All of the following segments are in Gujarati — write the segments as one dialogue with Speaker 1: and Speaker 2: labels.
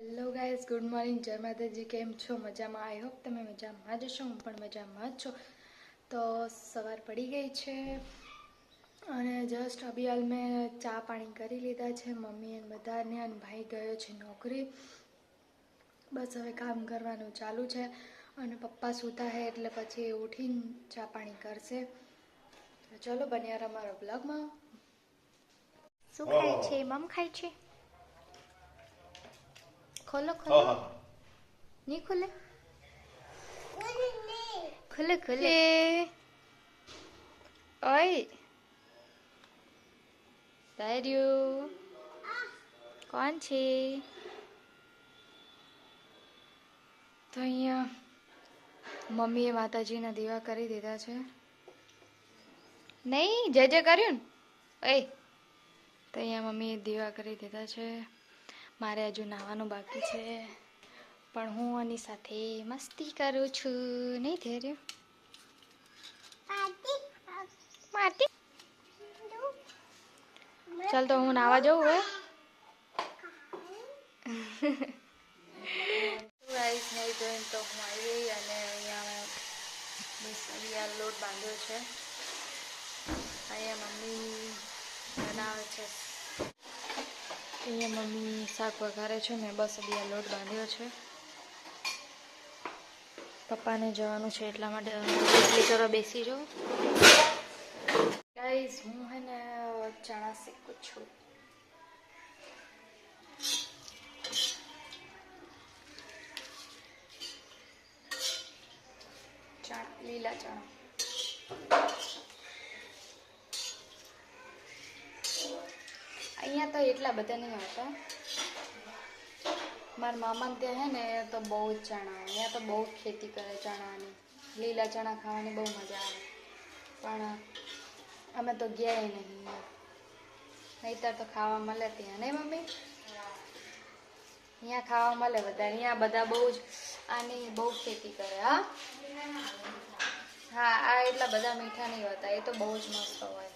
Speaker 1: હેલો ગાઈઝ ગુડ મોર્નિંગ જય માતાજી કેમ છો? મજામાં? આઈ હોપ તમે મજામાં જ છો. હું પણ મજામાં જ છું. તો સવાર પડી ગઈ છે અને જસ્ટ અભી હાલ મેં ચા પાણી કરી લીધા છે. મમ્મી અને બધાને અને ભાઈ ગયો છે નોકરી. બસ હવે કામ કરવાનું ચાલુ છે અને પપ્પા સૂતા હે એટલે પછી ઉઠીને ચા પાણી કરશે. તો ચલો બન્યા અમારો બ્લોગમાં શું ખાય છે? મમ ખાય છે? ખોલો
Speaker 2: હા
Speaker 1: નહીં ખુલે? ખુલે ખુલે ઓય. દાર્યું કોણ છે? તો અહીંયા મમ્મીએ માતાજીના દીવા કરી દીધા છે. નહીં જે જે કર્યું ને. એ તો અહીંયા મમ્મીએ દીવા કરી દીધા છે. મારે હજુ નાવાનું બાકી છે. પણ હું આની સાથે મસ્તી કરું છું. નહીં થઈ માટી. ચાલ તો હું નાવા જઉં હવે ગાઈસ નહીં જોઈને તો હું આવી ગઈ અને અહીંયા બસ અહીંયા લોટ બાંધ્યો છે. અહીંયા મમ્મી બનાવે છે. અહીંયા મમ્મી શાક વઘારે છે ને બસ અહીંયા લોટ બાંધ્યો છે. પપ્પાને જવાનું છે એટલા માટે રોટલી બેસી જાઉં ગાઈઝ હું હે ને ચણા શીખું છું. લીલા ચણા અહીંયા તો એટલા બધા નહીં આવતા. મારા મામાને ત્યાં હે ને તો બહુ જ ચણા અહીંયા તો બહુ જ ખેતી કરે ચણાની. લીલા ચણા ખાવાની બહુ મજા આવે. પણ અમે તો ગયા નહીં. નહીતર તો ખાવા મળે ત્યાં, નહીં મમ્મી? અહીંયા ખાવા મળે બધા અહીંયા બધા બહુ જ, આની બહુ ખેતી કરે, હા? હા, આ એટલા બધા મીઠા નહીં હોતા, એ તો બહુ જ મસ્ત હોય.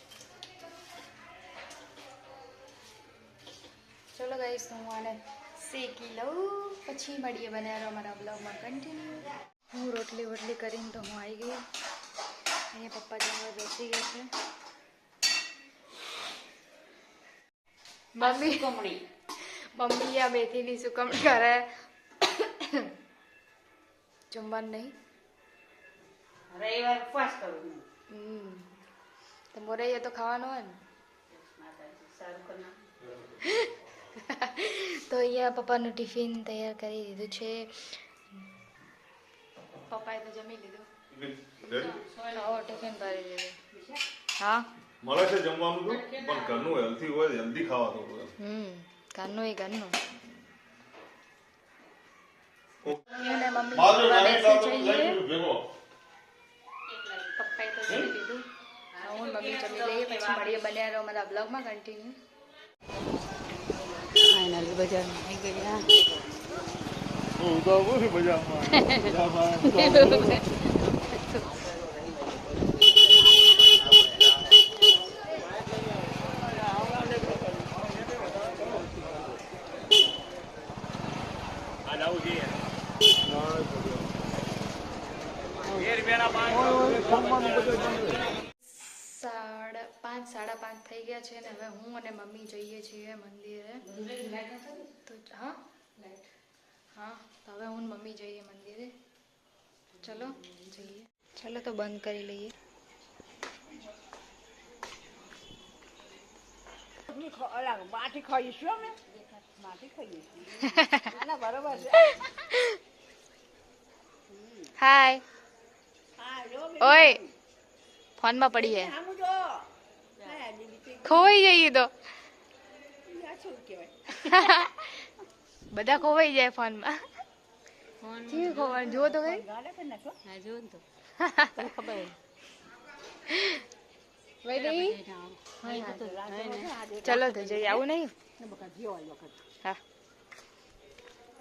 Speaker 1: ચલો ગાઈશ હું આને શેકી લઉં. પછી મળીએ બનાવ્યો અમારા બ્લોગમાં કન્ટિન્યુ હું રોટલી વોટલી કરીને તો હું આવી ગઈ. અહીંયા પપ્પા જમવા બેસી ગયા છે. મમ્મી
Speaker 3: કમણી
Speaker 1: મમ્મી આ મેથીની સુકમણી કરે. જમવાનું નહીં.
Speaker 3: રવિવાર ઉપવાસ કરું
Speaker 1: હમ. તો મોરૈયા તો ખાવાનું હોય ને.
Speaker 3: સારું કરના
Speaker 1: તો અહીંયા પપ્પાનું ટિફિન તૈયાર કરી દીધું છે. પપ્પાએ તો જમી લીધું. ઓ ટિફિન ભરી દીધું. હા?
Speaker 2: મળે છે જમવાનું તો પણ ઘરનું હેલ્થી હોય હેલ્ધી ખાવાનું હોય
Speaker 1: હમ ઘરનું એ ઘરનું. પપ્પાએ તો જમી લીધું. હું મમ્મી જમી લઈએ પછી મળીએ બન્યા રહો મારા બ્લોગમાં કન્ટિન્યુ
Speaker 3: ફાઇનલી બજારમાં આવી ગયા
Speaker 2: છું બજારમાં. બજારમાં
Speaker 1: સાડા પાંચ. સાડા પાંચ થઈ ગયા છે ને હવે હું અને મમ્મી જઈએ છીએ મંદિરે. તો હા? હા તો હવે હું મમ્મી જઈએ મંદિરે. ચલો જઈએ. ચલો તો બંધ કરી લઈએ.
Speaker 3: માટી ખાઈશું અમે. માટી ખાઈએ આના બરોબર છે.
Speaker 1: હાય. ઓય ફોનમાં પડી
Speaker 3: હા
Speaker 1: ખોવાઈ જઈએ તો. બધા ખોવાઈ જાય ફોનમાં. કેવી ખોવાય જુઓ તો કઈ
Speaker 3: હા તો. ખબર
Speaker 1: ચલો તો જઈએ. આવું નહીં?
Speaker 3: બકા જીવો આ વખત.
Speaker 1: હા.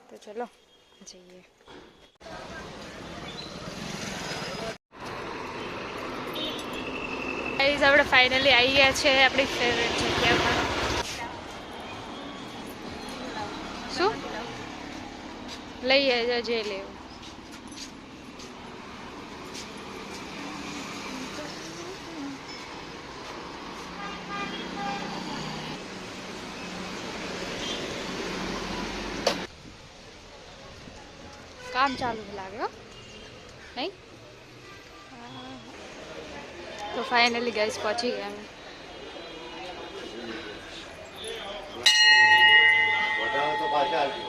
Speaker 1: તો ચલો જઈએ. ગાઈઝ આપણે ફાઇનલી આવી ગયા છે આપણી ફેવરેટ જગ્યા પર શું? લઈએ જે જે લેવું કામ ચાલુ લાગ્યો નહીં? તો ફાઇનલી ગાઈસ પહોંચી ગયા અમે
Speaker 4: વધારે તો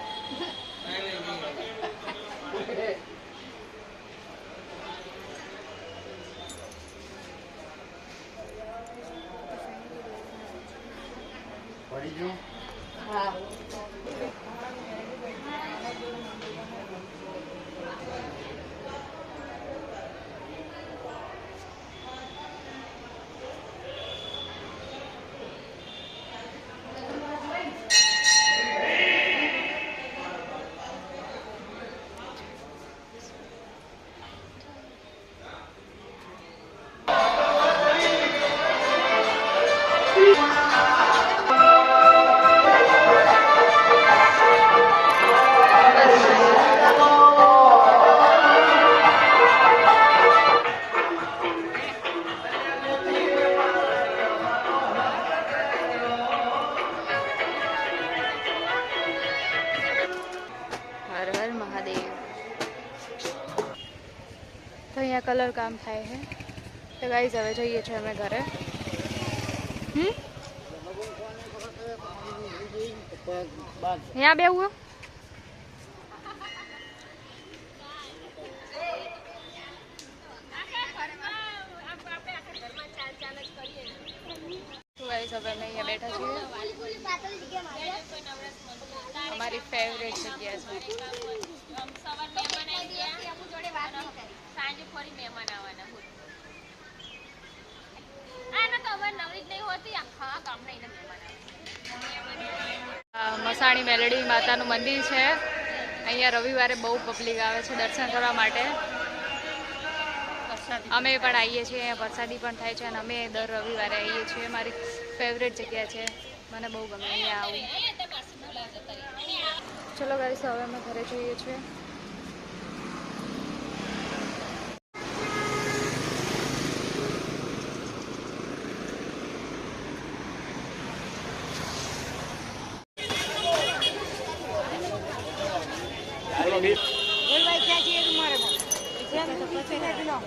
Speaker 1: કામ થાય છે તો ગાઈઝ હવે જઈએ છીએ અમે ઘરે હમ ત્યાં બેવું તો ગાઈઝ હવે અમે અહીંયા બેઠા છીએ અમારી ફેવરેટ જગ્યા છે
Speaker 5: સાંજે ફરી મહેમાન આવવાના બોલ આના તો અમારે નવરી જ નહીં હોતી આખા ગામના એને મહેમાન આવે
Speaker 1: આ મસાણી મેલડી માતાનું મંદિર છે. અહીંયા રવિવારે બહુ પબ્લિક આવે છે દર્શન કરવા માટે. અમે પણ આવીએ છીએ, અહીંયા પ્રસાદી પણ થાય છે અને અમે દર રવિવારે આવીએ છીએ. મારી ફેવરેટ જગ્યા છે. મને બહુ ગમે, અહીંયા આવું. ચલો ગાઈસ હવે અમે ઘરે જઈએ છીએ
Speaker 3: બોલવાઈ ક્યાં છે એ મારે જેમ તો પછી નથી લો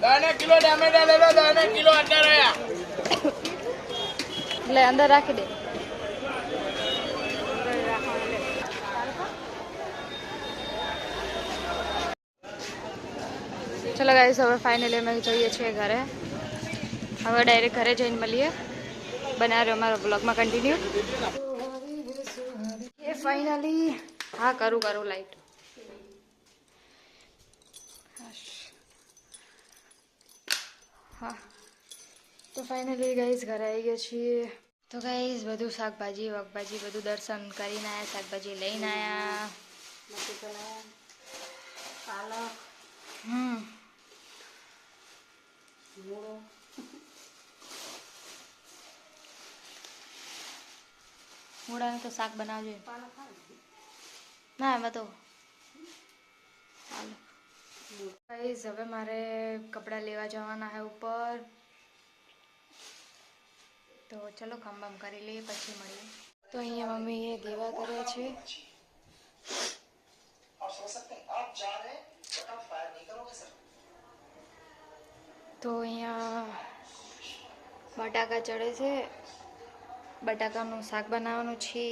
Speaker 6: દાને કિલો ટામેટા લેલો દાને કિલો આટા રહ્યા
Speaker 1: એટલે અંદર રાખી દે ચલો ગાઈસ હવે ફાઇનલી અમે જઈએ છીએ ઘરે હવે ડાયરેક્ટ ઘરે જઈને મળીએ બનાવ્યો રહ્યો અમારા બ્લોગમાં કન્ટિન્યુ એ ફાઇનલી હા કરું કરું લાઈટ હા. તો ફાઇનલી ગાઈઝ ઘરે આવી ગયા છીએ. તો ગાઈઝ બધું શાકભાજી વાકભાજી બધું દર્શન કરીને આવ્યા શાકભાજી લઈને આવ્યા
Speaker 3: પાલક.
Speaker 1: હમ.
Speaker 3: મૂળો.
Speaker 1: મૂળાનું તો શાક બનાવજો. ના એમાં તો ગાઈઝ હવે મારે કપડાં લેવા જવાના હે ઉપર. તો ચલો કામ કરી લઈએ, પછી મળીએ. તો અહીંયા મમ્મીએ દેવા કર્યા છે. તો અહીંયા બટાકા ચડે છે. બટાકાનું શાક બનાવવાનું છે.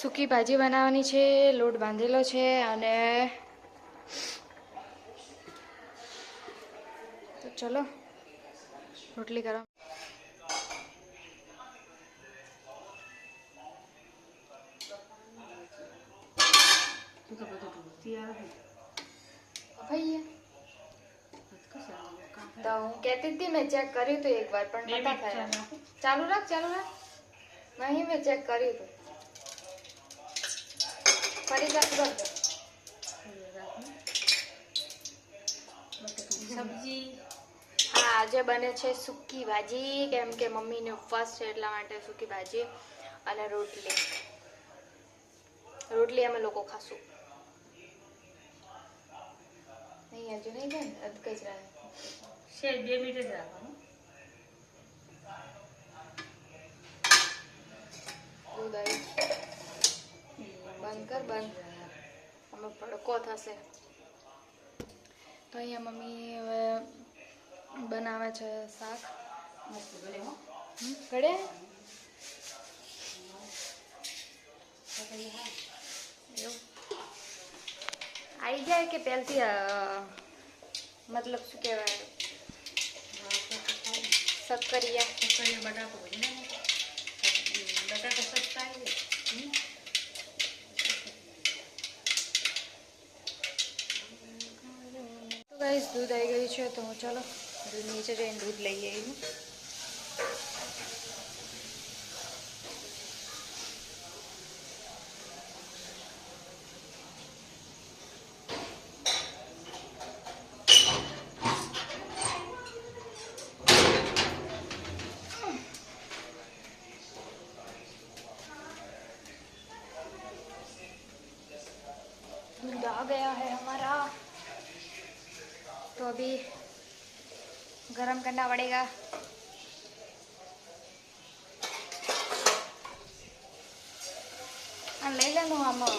Speaker 1: સૂકી ભાજી બનાવવાની છે લોટ બાંધેલો છે અને તો ચલો રોટલી કરો
Speaker 3: તું
Speaker 1: હું કહેતી હતી મેં ચેક કર્યું હતું એકવાર પણ નતા થયા. ચાલુ રાખ ચાલુ રાખ. નહીં મેં ચેક કર્યું હતું
Speaker 3: સબ્જી.
Speaker 1: હા આજે બને છે સૂકી ભાજી કેમ કે મમ્મીને ઉપવાસ છે એટલા માટે સૂકી ભાજી અને રોટલી. રોટલી અમે લોકો ખાશું. નહીં હજુ નહીં બેન ને રાખે જ રહે
Speaker 3: છે બે મિનિટ જ રાખવાનું
Speaker 1: દૂધ આવી બંધ અમે ભડકો થશે. તો અહીંયા મમ્મી હવે બનાવે છે શાક. ઘડે આવી જાય કે પહેલથી મતલબ શું કહેવાય? સક્કરિયા.
Speaker 3: સક્કરિયા બટાકો બટાકો સસ્તા આવી હમ.
Speaker 1: તો ગાઈસ દૂધ આવી ગયું છે તો હું ચાલો દૂધ નીચે જઈને દૂધ લઈ આવી करना पड़ेगा આ લઈ લેનું આમાં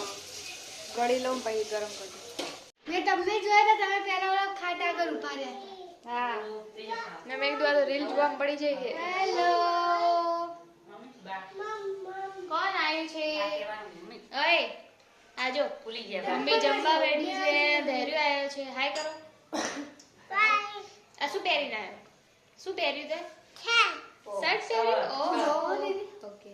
Speaker 1: ગળી લઉં પછી ગરમ કરી
Speaker 7: મેં તમને જોયા હતા તમે પહેલા ઓલા ખાટા આગળ ઉભા રહ્યા
Speaker 1: હા ને મેં કીધું આ તો રીલ જોવા પડી જાય કે હેલો કોણ આવ્યું છે ઓય આજો
Speaker 3: ભૂલી ગયા
Speaker 1: મમ્મી જમવા બેઠી છે ધૈર્ય આવ્યો છે હાય કરો આ શું પહેરીને આવ્યો શું પહેર્યું તે શર્ટ પહેર્યું? ઓહો. ઓકે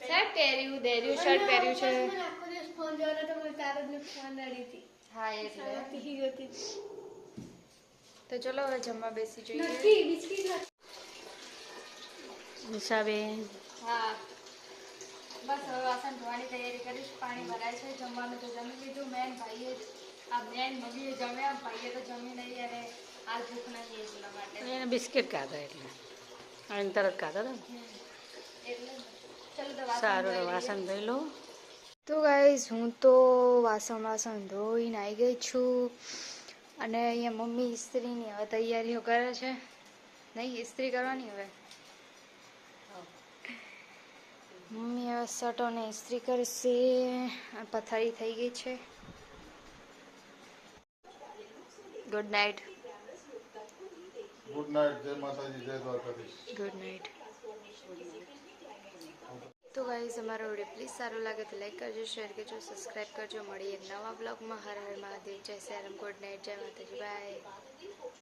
Speaker 1: શર્ટ પહેર્યું દેર્યું શર્ટ પહેર્યું છે.
Speaker 7: આખો દિવસ ફોન જોવાનો તો મને તારો જ ફોન અડી હતી.
Speaker 1: હા એટલે તો. ચલો હવે જમવા બેસી જોઈએ.
Speaker 7: નથી બિસ્કિટ નથી.
Speaker 3: નિશાબેન.
Speaker 1: હા. બસ હવે વાસણ ધોવાની તૈયારી કરીશ. પાણી ભરાય છે. જમવાનું તો જમી લીધું. મેન ભાઈએ આ બેન મમ્મીએ જમ્યા. ભાઈએ તો જમી નહીં અને હાલ ભૂખ નહીં એટલા માટે
Speaker 3: એને બિસ્કિટ ખાધા એટલે અને તરત ખાધા હતા સારું. વાસણ ધોઈ લો
Speaker 1: તો ગાઈઝ હું તો વાસણ વાસણ ધોઈને આવી ગઈ છું અને અહીંયા મમ્મી ઇસ્ત્રીની હવે તૈયારીઓ કરે છે. નહીં ઇસ્ત્રી કરવાની હવે? મમ્મી હવે શર્ટોને ઇસ્ત્રી કરશે. પથારી થઈ ગઈ છે. ગુડ નાઇટ
Speaker 4: ગુડ નાઇટ જય માતાજી જય દ્વારકાધીશ
Speaker 1: ગુડ નાઇટ તો ગાઈઝ અમારો વીડિયો પ્લીઝ સારો લાગે તો લાઈક કરજો શેર કરજો સબસ્ક્રાઈબ કરજો. મળીએ નવા બ્લોગમાં હર હર મહાદેવ. જય શ્રી ગુડ નાઇટ જય માતાજી બાય